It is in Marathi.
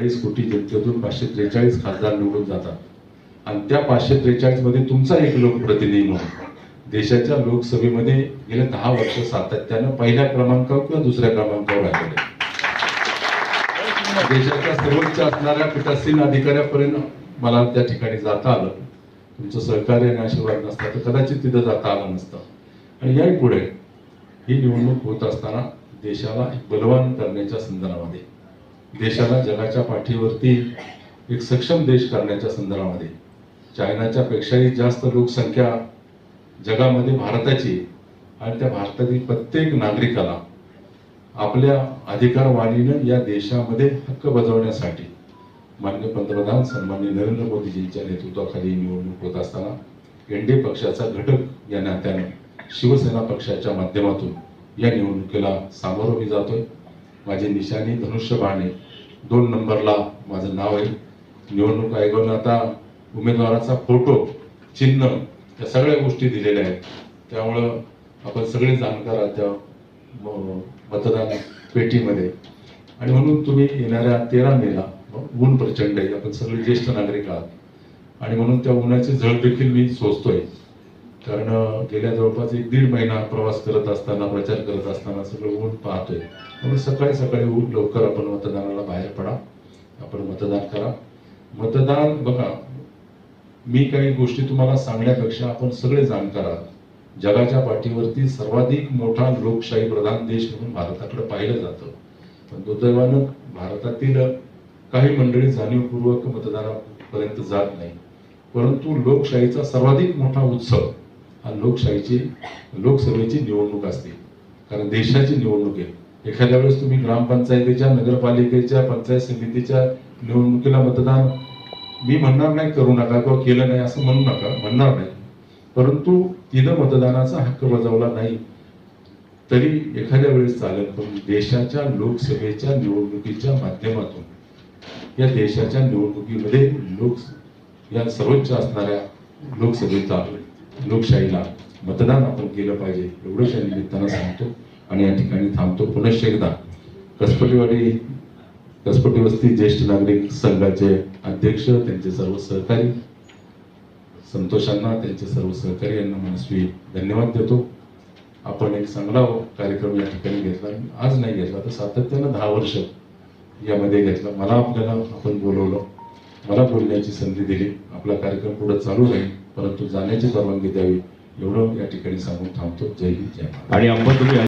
चाळीस कोटी जनतेतून पाचशे त्रेचाळीस खासदार निवडून जातात. आणि त्या पाचशे त्रेचाळीसमध्ये तुमचा एक लोकप्रतिनिधी म्हणून. देशाच्या लोकसभेमध्ये गेल्या दहा वर्ष सातत्यानं पहिल्या क्रमांकावर किंवा दुसऱ्या क्रमांकावर राहिले देशाच्या सर्वोच्च असणाऱ्या पीठासीन अधिकाऱ्यापर्यंत मला त्या ठिकाणी जाता आलं. तुमचं सहकार्य आणि आशीर्वाद नसता तर कदाचित तिथं जाता आलं नसतं. आणि याही पुढे ही निवडणूक होत असताना देशाला एक बलवान करण्याच्या संदर्भामध्ये देशाला जगाच्या पाठीवरती एक सक्षम देश करण्याच्या संदर्भामध्ये. चायनाच्या पेक्षाही जास्त लोकसंख्या जगामध्ये भारताची आणि त्या भारतातील प्रत्येक नागरिकाला आपल्या अधिकारवाणीनं या देशामध्ये हक्क बजावण्यासाठी मान्य पंतप्रधान सन्मान्य नरेंद्र मोदीजींच्या नेतृत्वाखाली निवडणूक होत असताना एनडीए पक्षाचा घटक या नात्याने शिवसेना पक्षाच्या माध्यमातून या निवडणुकीला सामोरं मी जातोय. माझी निशाणी धनुष्य बाणे. दोन नंबरला माझं नाव आहे. निवडणूक आयोगानं आता उमेदवाराचा फोटो चिन्ह या सगळ्या गोष्टी दिलेल्या आहेत. त्यामुळं आपण सगळे जाणकार त्या मतदान पेटीमध्ये. आणि म्हणून तुम्ही येणाऱ्या तेरा मेला ऊन प्रचंड आहे. आपण सगळे ज्येष्ठ नागरिक आहात. आणि म्हणून त्या उन्हाची झळ देखील मी सोचतोय कारण गेल्या जवळपास एक दीड महिना प्रवास करत असताना प्रचार करत असताना सगळं ऊन पाहतोय. म्हणून सकाळी सकाळी ऊन लवकर आपण मतदानाला बाहेर पडा. आपण मतदान करा. मतदान बघा मी काही गोष्टी तुम्हाला सांगण्यापेक्षा आपण सगळे जाणकार आहात जगाच्या पाठीवरती सर्वाधिक मोठा लोकशाही प्रधान देश म्हणून भारताकडे पाहिलं जातं. पण दुर्दैवानं भारतातील काही मंडळी जाणीवपूर्वक मतदानापर्यंत जात नाही. परंतु लोकशाहीचा सर्वाधिक मोठा उत्सव हा लोकशाहीची लोकसभेची निवडणूक असते. कारण देशाची निवडणूक आहे. एखाद्या वेळेस तुम्ही ग्रामपंचायतीच्या नगरपालिकेच्या पंचायत समितीच्या निवडणुकीला मतदान मी म्हणणार नाही करू नका किंवा केलं नाही असं म्हणू नका म्हणणार नाही. परंतु तिनं मतदानाचा हक्क बजावला नाही. तरी एखाद्या वेळेस चालेल पण देशाच्या लोकसभेच्या निवडणुकीच्या माध्यमातून या देशाच्या निवडणुकीमध्ये लोक या सर्वोच्च असणाऱ्या लोकसभेचा लोकशाहीला मतदान आपण केलं पाहिजे एवढंच या निमित्तानं सांगतो आणि या ठिकाणी थांबतो. पुनश्च एकदा कसपटीवाडी कसपटी वस्ती ज्येष्ठ नागरिक संघाचे अध्यक्ष त्यांचे सर्व सहकारी संतोषांना त्यांचे सर्व सहकारी यांना मनस्वी धन्यवाद देतो. आपण एक चांगला कार्यक्रम या ठिकाणी घेतला आणि आज नाही घेतला तर सातत्यानं दहा वर्ष यामध्ये घेतला. मला आपल्याला आपण बोलवलं मला बोलण्याची संधी दिली. आपला कार्यक्रम पुढे चालू राहील. परंतु जाण्याची परवानगी द्यावी एवढं या ठिकाणी सांगून थांबतो. जय हिंद जय आणि अंबा तुम्ही